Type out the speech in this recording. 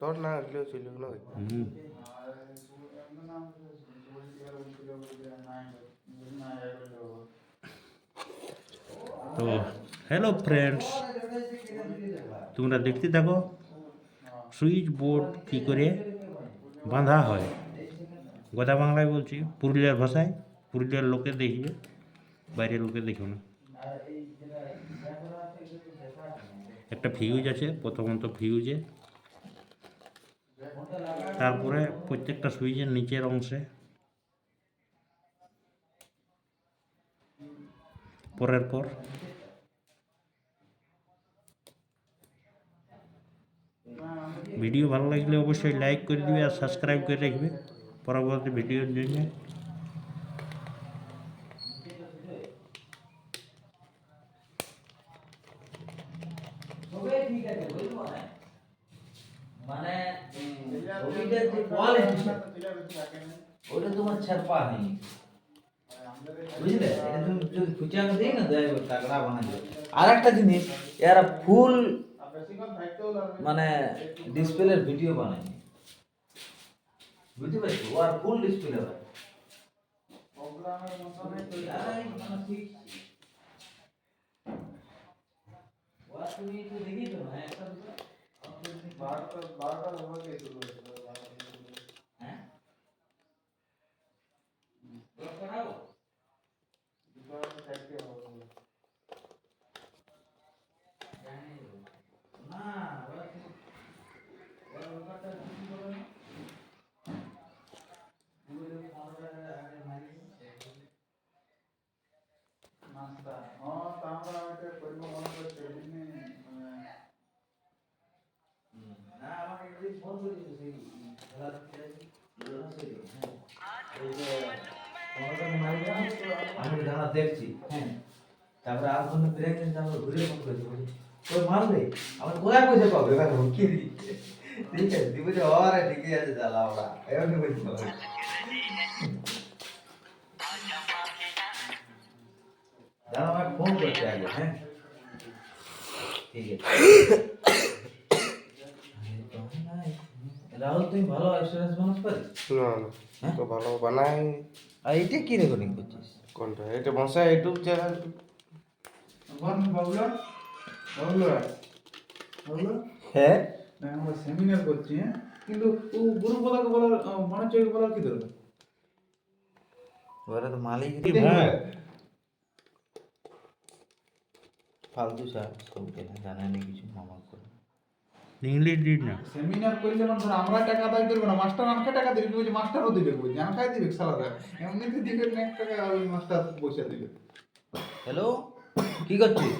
তোর না আসলেও ছিল না তো হ্যালো ফ্রেন্ডস তোমরা দেখতে থাকো। সুইচ বোর্ড কী করে বাঁধা হয়। গোদা বাংলায় বলছি, পুরুলিয়ার ভাষায়। পুরুলিয়ার লোকে দেখবে, বাইরের লোকে দেখো না। একটা ফিউজ আছে, প্রথমত ফিউজে তারপরে প্রত্যেকটা সুইচের নিচের অংশে পরের পর ভিডিও ভালো লাগলে অবশ্যই লাইক করে দিবে আর সাবস্ক্রাইব করে রাখবে পরবর্তী ভিডিওর জন্য সবই ঠিক আছে বুঝবো না মানে ছবিটার যে কোয়ালিটি ওটা তোমার ছাপা নেই বুঝলে এটা তুমি যদি খুচাকে দিই না দেয় তাগড়া বানা যাবে আর একটা জিনিস এরা ফুল মানে ডিসপ্লের ভিডিও বানায়নি বুঝতে পারছো ও আর ফুল ডিসপ্লে হয় তুমি একটু দেখিয়ে তো না একটা ಮಸ್ತ ಹಾ ತಾಮ್ರ ಆಟ ಪರಿಮ ಮನಸ್ಸು আমি দাঁড়া দেখছি হ্যাঁ তারপরে আর কোনো প্রেগনেন্ট তারপরে ঘুরে ফোন করেছে তোর মারবে? আমার কোথায় পয়সা পাবে? এবার হুমকি ঠিক আছে তুই বলছে ওরে ঠিকই আছে জ্বালা ওরা এবার কি বলছি বল। দাঁড়া আমাকে ফোন করতে আগে হ্যাঁ। ঠিক আছে। রাহুল তুমি ভালো এক্সপিরিয়েন্স মানুষ পারিস না না তো ভালো বানাই। আর এটা কি রেকর্ডিং করছিস? কোনটা? এটা মশা ইউটিউব চ্যানেল বাবুলা বাবুলা বাবুলা হ্যাঁ? না আমরা সেমিনার করছি হ্যাঁ? কিন্তু ও গুরু পদাকে বলার মনে চোখে বলার কি দরকার? ওরা তো মালিক হ্যাঁ। ফালতু স্যার সব কেনা জানে না কিছু মামা করে। ইংলিশ দিন না। সেমিনার করলে মানে ধর আমরা টাকা আদায় করব না মাস্টার আমাকে টাকা দিবে বলছে মাস্টারও দিবে বলছে আমাকে দিবে সালাদা এমনিতে দিবে না টাকা ওই মাস্টার পয়সা দিবে। হ্যালো কি করছিস?